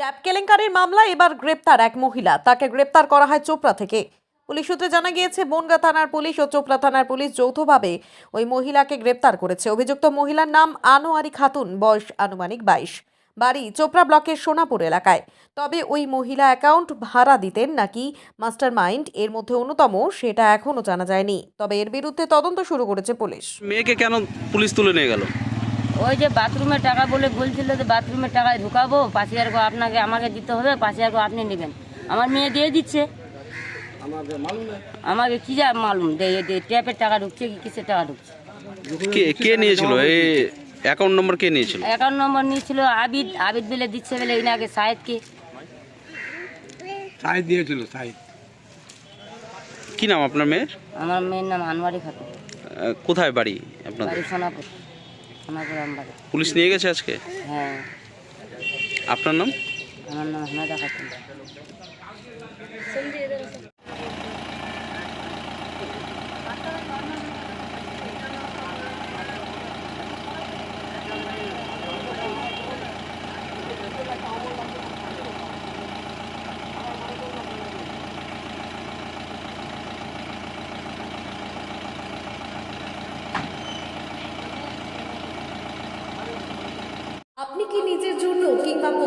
Tap কেলেঙ্কারির মামলা এবার গ্রেপ্তার এক মহিলা। তাকে গ্রেপ্তার করা হয় চোপড়া থেকে। পুলিশ সূত্রে জানা গিয়েছে, বনগা থানার পুলিশ ও চোপড়া থানার পুলিশ যৌথভাবে ওই মহিলাকে গ্রেপ্তার করেছে। অভিযুক্ত মহিলার নাম আনোয়ারি খাতুন, বয়স আনুমানিক বাইশ। বাড়ি চোপড়া ব্লকের সোনাপুর এলাকায়। তবে ওই মহিলা অ্যাকাউন্ট ভাড়া দিতেন নাকি মাস্টার মাইন্ড এর মধ্যে অন্যতম, সেটা এখনও জানা যায়নি। তবে এর বিরুদ্ধে তদন্ত শুরু করেছে পুলিশ। মেয়েকে কেন পুলিশ তুলে নিয়ে গেল? ওই যে বাথরুমের টাকা বলে বলছিল যে বাথরুমের টাকায় ঢুকাবো পাঁচ হাজার আপনাকে আমাকে দিতে হবে পাঁচ হাজার আপনি নেবেন। আমার মেয়ে দিয়ে দিচ্ছে। আমাকে কি যা মালুম ট্যাপের টাকা ঢুকছে কি কিসের টাকা ঢুকছে? কে কে নিয়েছিল? এই অ্যাকাউন্ট নম্বর কে নিয়েছিল? অ্যাকাউন্ট নম্বর নিয়েছিল আবিদ আবিদ বলে দিচ্ছে বলে ইনাকে সাহেবকে সাইজ দিয়েছিল সাইজ কি নাম আপনার মেয়ের? আমার মেয়ের নাম আনোয়ারি খাতুন। কোথায় বাড়ি আপনাদের? বাড়ি পুলিশ নিয়ে গেছে আজকে? হ্যাঁ। আপনার নাম? আমার নাম হেমাদা খাতুন আপনি কি নিজের জন্য কিংবা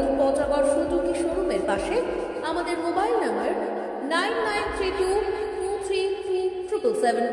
এবং পচাগড় সুজুকি শোরুমের পাশে? আমাদের mobile number nine nine three two two three three triple seven.